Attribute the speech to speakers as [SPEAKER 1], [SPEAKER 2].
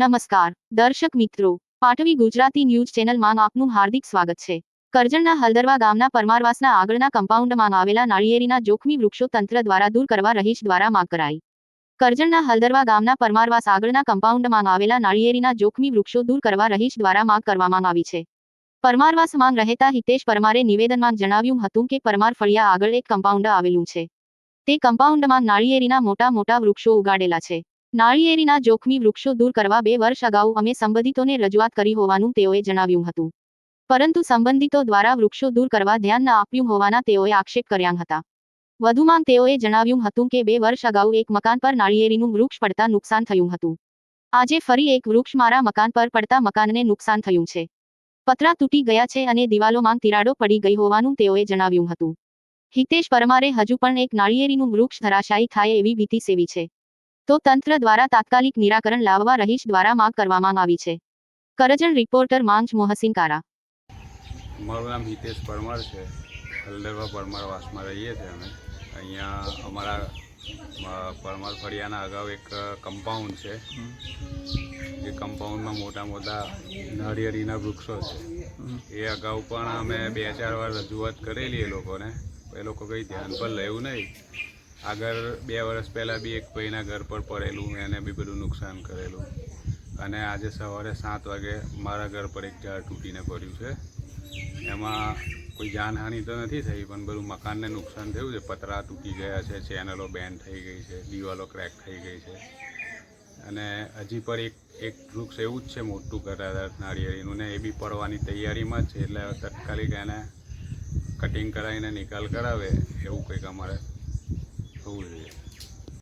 [SPEAKER 1] નમસ્કાર, દર્શક મિત્રો. પાટવી ગુજરાતી ન્યૂઝ ચેનલમાં આપનું હાર્દિક સ્વાગત છે. કરજણના હલદરવા ગામના પરમારવાસના આગળના કમ્પાઉન્ડમાં આવેલા નાળિયેરીના જોખમી વૃક્ષો તંત્ર દ્વારા દૂર કરવા રહીશ દ્વારા માગ કરાઈ. કરજણના હલદરવા ગામના પરમારવાસ આગળના કમ્પાઉન્ડમાં આવેલા નાળિયેરીના જોખમી વૃક્ષો દૂર કરવા રહીશ દ્વારા માગ કરવામાં આવી છે. પરમારવાસ માંગ રહેતા હિતેશ પરમારે નિવેદનમાં જણાવ્યું હતું કે પરમાર ફળિયા આગળ એક કમ્પાઉન્ડ આવેલું છે. તે કમ્પાઉન્ડમાં નાળિયેરીના મોટા મોટા વૃક્ષો ઉગાડેલા છે. નાળિયેરીના જોખમી વૃક્ષો દૂર કરવા બે વર્ષ અગાઉ અમે સંબંધિતોને રજૂઆત કરી હોવાનું તેઓએ જણાવ્યું હતું. પરંતુ સંબંધિતો દ્વારા વૃક્ષો દૂર કરવા ધ્યાન ન આપ્યું હોવાના તેઓએ આક્ષેપ કર્યા હતા. વધુમાં તેઓએ જણાવ્યું હતું કે બે વર્ષ અગાઉ એક મકાન પર નાળિયેરીનું વૃક્ષ પડતા નુકસાન થયું હતું. આજે ફરી એક વૃક્ષ મારા મકાન પર પડતા મકાનને નુકસાન થયું છે. પતરા તૂટી ગયા છે અને દિવાલોમાં તિરાડો પડી ગઈ હોવાનું તેઓએ જણાવ્યું હતું. હિતેશ પરમારે હજુ પણ એક નાળિયેરીનું વૃક્ષ ધરાશાયી થાય એવી ભીતિ સેવી છે. તો તંત્ર દ્વારા તાત્કાલિક નિરાકરણ લાવવા રહીશ દ્વારા માંગ કરવામાં આવી છે. કરજણ રિપોર્ટર માંગ મોહસિન કારા
[SPEAKER 2] મારું નામ હિતેશ પરમાર છે. હલદરવા પરમારવાસમાં રહીએ છીએ અમે. અહીંયા અમારા પરમાર ફળિયાના અગાઉ એક કમ્પાઉન્ડ છે. એ કમ્પાઉન્ડમાં મોટા મોટા નાળિયેરીના વૃક્ષો છે. એ અગાઉ પણ અમે બે ચાર વાર રજૂઆત કરેલી એ લોકોને. એ લોકો કંઈ ધ્યાન પર લેવું નહીં. આગળ બે વર્ષ પહેલાં બી એક ભાઈના ઘર પર પડેલું, એને બી બધું નુકસાન કરેલું. અને આજે સવારે સાત વાગે મારા ઘર પર એક ઝાડ તૂટીને પડ્યું છે. એમાં કોઈ જાનહાનિ તો નથી થઈ, પણ બધું મકાનને નુકસાન થયું છે. પતરા તૂટી ગયા છે, ચેનલો બેન થઈ ગઈ છે, દિવાલો ક્રેક થઈ ગઈ છે. અને હજી પર એક એક વૃક્ષ એવું જ છે મોટું કરાદાર નાળિયેરીનું, ને એ બી પડવાની તૈયારીમાં જ છે. એટલે તાત્કાલિક એને કટિંગ કરાવીને નિકાલ કરાવે, એવું કંઈક અમારે cold.